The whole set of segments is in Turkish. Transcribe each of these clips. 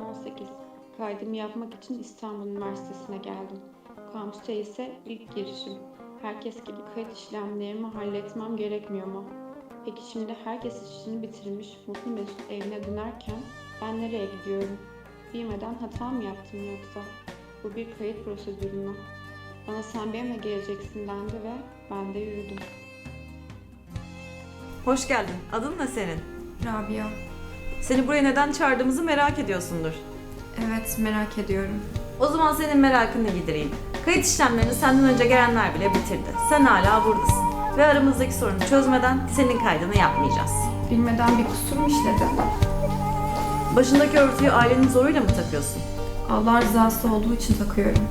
18. Kaydımı yapmak için İstanbul Üniversitesi'ne geldim. Kampüse ise ilk girişim. Herkes gibi kayıt işlemlerimi halletmem gerekmiyor mu? Peki şimdi herkes işini bitirmiş, mutlu mesut evine dönerken ben nereye gidiyorum? Bilmeden hata mı yaptım yoksa? Bu bir kayıt prosedürü mü? Bana sen benimle geleceksin dendi ve ben de yürüdüm. Hoş geldin. Adın ne senin? Rabia. Seni buraya neden çağırdığımızı merak ediyorsundur. Evet merak ediyorum. O zaman senin merakını gidereyim. Kayıt işlemlerini senden önce gelenler bile bitirdi. Sen hala buradasın. Ve aramızdaki sorunu çözmeden senin kaydını yapmayacağız. Bilmeden bir kusur mu işledi? Başındaki örtüyü ailenin zoruyla mı takıyorsun? Allah rızası olduğu için takıyorum.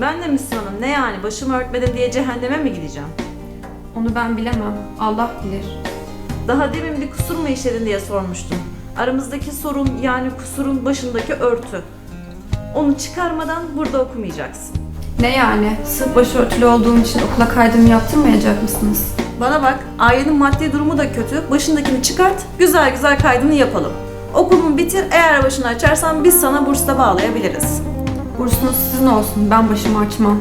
Ben de Müslümanım. Ne yani başımı örtmedim diye cehenneme mi gideceğim? Onu ben bilemem. Allah bilir. Daha demin bir kusur mu işledin diye sormuştum. Aramızdaki sorun yani kusurun başındaki örtü. Onu çıkarmadan burada okumayacaksın. Ne yani? Sırf başörtülü olduğum için okula kaydımı yaptırmayacak mısınız? Bana bak, ailenin maddi durumu da kötü. Başındakini çıkart, güzel güzel kaydını yapalım. Okulunu bitir, eğer başını açarsan biz sana burs da bağlayabiliriz. Bursunuz sizin olsun. Ben başımı açmam.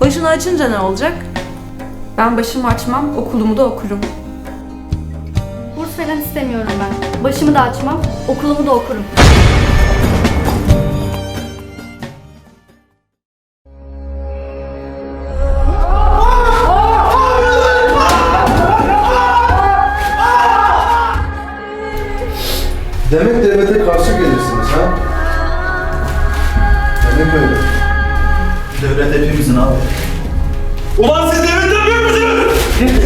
Başını açınca ne olacak? Ben başımı açmam, okulumu da okurum. Burs falan istemiyorum ben. Başımı da açmam, okulumu da okurum. Demek devlete karşı gelirsiniz ha? Demek öyle. Devlet hepimizin abi. Ulan siz devletten büyük müsünüz?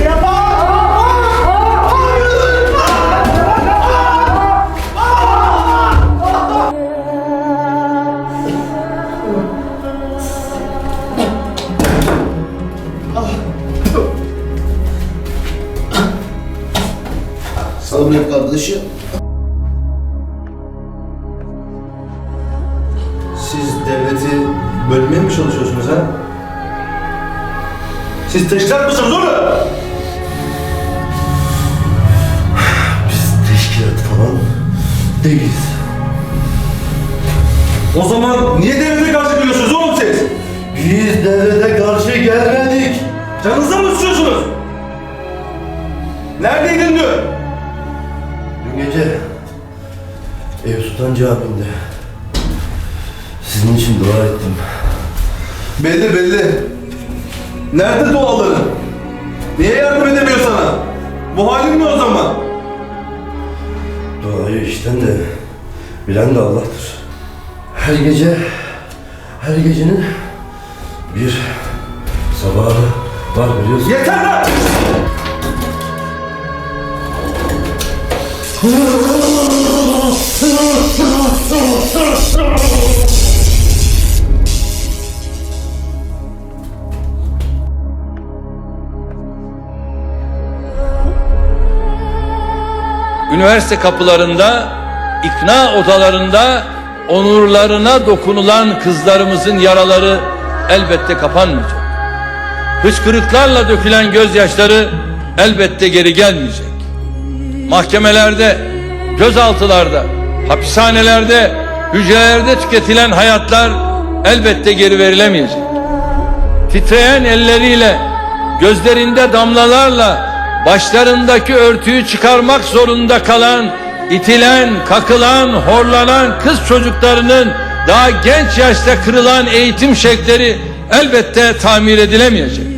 Sabret kardeşim. Devleti bölmeye mi çalışıyorsunuz ha? Siz teşkilat mısınız oğlum? Biz teşkilat falan değiliz. O zaman niye devlete karşı geliyorsunuz oğlum siz? Biz devlete karşı gelmedik. Canınıza mı sıçıyorsunuz? Neredeydin diyor? Dün gece Ev Sultan Camii'nde sizin için dua ettim. Belli belli. Nerede duaları? Niye yardım edemiyor sana? Bu halin ne o zaman? Duayı işten de bilen de Allah'tır. Her gece, her gecenin bir sabahı var biliyorsun. Yeter lan! üniversite kapılarında, ikna odalarında onurlarına dokunulan kızlarımızın yaraları elbette kapanmayacak. Hıçkırıklarla dökülen gözyaşları elbette geri gelmeyecek. Mahkemelerde, gözaltılarda, hapishanelerde, hücrelerde tüketilen hayatlar elbette geri verilemeyecek. Titreyen elleriyle, gözlerinde damlalarla başlarındaki örtüyü çıkarmak zorunda kalan, itilen, kakılan, horlanan kız çocuklarının daha genç yaşta kırılan eğitim şekleri elbette tamir edilemeyecek.